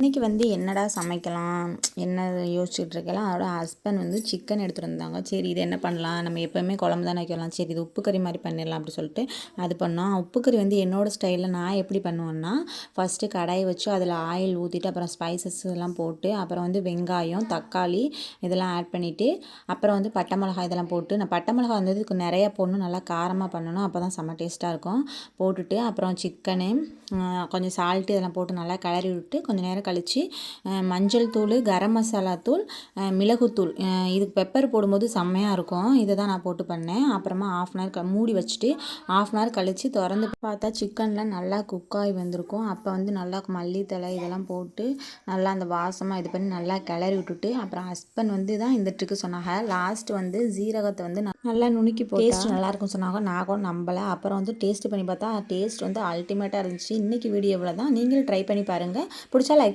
இன்றைக்கி வந்து என்னடா சமைக்கலாம்? என்ன யோசிச்சுட்டு இருக்கலாம் அதோட ஹஸ்பண்ட் வந்து சிக்கன் எடுத்துகிட்டு வந்தாங்க. சரி இது என்ன பண்ணலாம்? நம்ம எப்போயுமே குழம்பு தானே வைக்கலாம் சரி இது உப்பு கறி மாதிரி பண்ணிடலாம் அப்படி சொல்லிட்டு அது பண்ணோம். உப்பு கறி வந்து என்னோடய ஸ்டைலில் நான் எப்படி பண்ணுவேன்னா ஃபஸ்ட்டு கடாயை வச்சு அதில் ஆயில் ஊற்றிட்டு அப்புறம் ஸ்பைசஸ் எல்லாம் போட்டு அப்புறம் வந்து வெங்காயம் தக்காளி இதெல்லாம் ஆட் பண்ணிவிட்டு அப்புறம் வந்து பட்டை மிளகாய் இதெல்லாம் போட்டு நான் பட்டை மிளகாய் வந்து இதுக்கு நிறையா போடணும். நல்லா காரமாக பண்ணணும். அப்போ தான் செம்ம டேஸ்ட்டாக இருக்கும். போட்டுட்டு அப்புறம் சிக்கனு கொஞ்சம் சால்ட்டு இதெல்லாம் போட்டு நல்லா கிளறி விட்டு கொஞ்சம் நேரம் கழித்து மஞ்சள் தூள் கரம் மசாலா தூள் மிளகுத்தூள் இதுக்கு பெப்பர் போடும்போது செம்மையாக இருக்கும். இதை தான் நான் போட்டு பண்ணேன். அப்புறமா ஆஃப் அன் ஹவர் மூடி வச்சுட்டு ஆஃப் அன் ஹவர் கழித்து திறந்து பார்த்தா சிக்கன்லாம் நல்லா குக் ஆகி வந்திருக்கும். அப்போ வந்து நல்லா மல்லித்தலை இதெல்லாம் போட்டு நல்லா அந்த வாசமாக இது பண்ணி நல்லா கிளறி விட்டுட்டு அப்புறம் ஹஸ்பண்ட் வந்து தான் இந்த ட்ரிக்கு சொன்னாங்க. லாஸ்ட் வந்து ஜீரகத்தை வந்து நல்லா நுணுக்கி போட்டு டேஸ்ட் நல்லாயிருக்கும் சொன்னாங்க. நான் கூட நம்பலை. அப்புறம் வந்து டேஸ்ட் பண்ணி பார்த்தா டேஸ்ட் வந்து அல்டிமேட்டாக இருந்துச்சு. இன்றைக்கி வீடியோ இவ்வளோ தான் நீங்களும் ட்ரை பண்ணி பாருங்கள் பிடிச்சா லைக்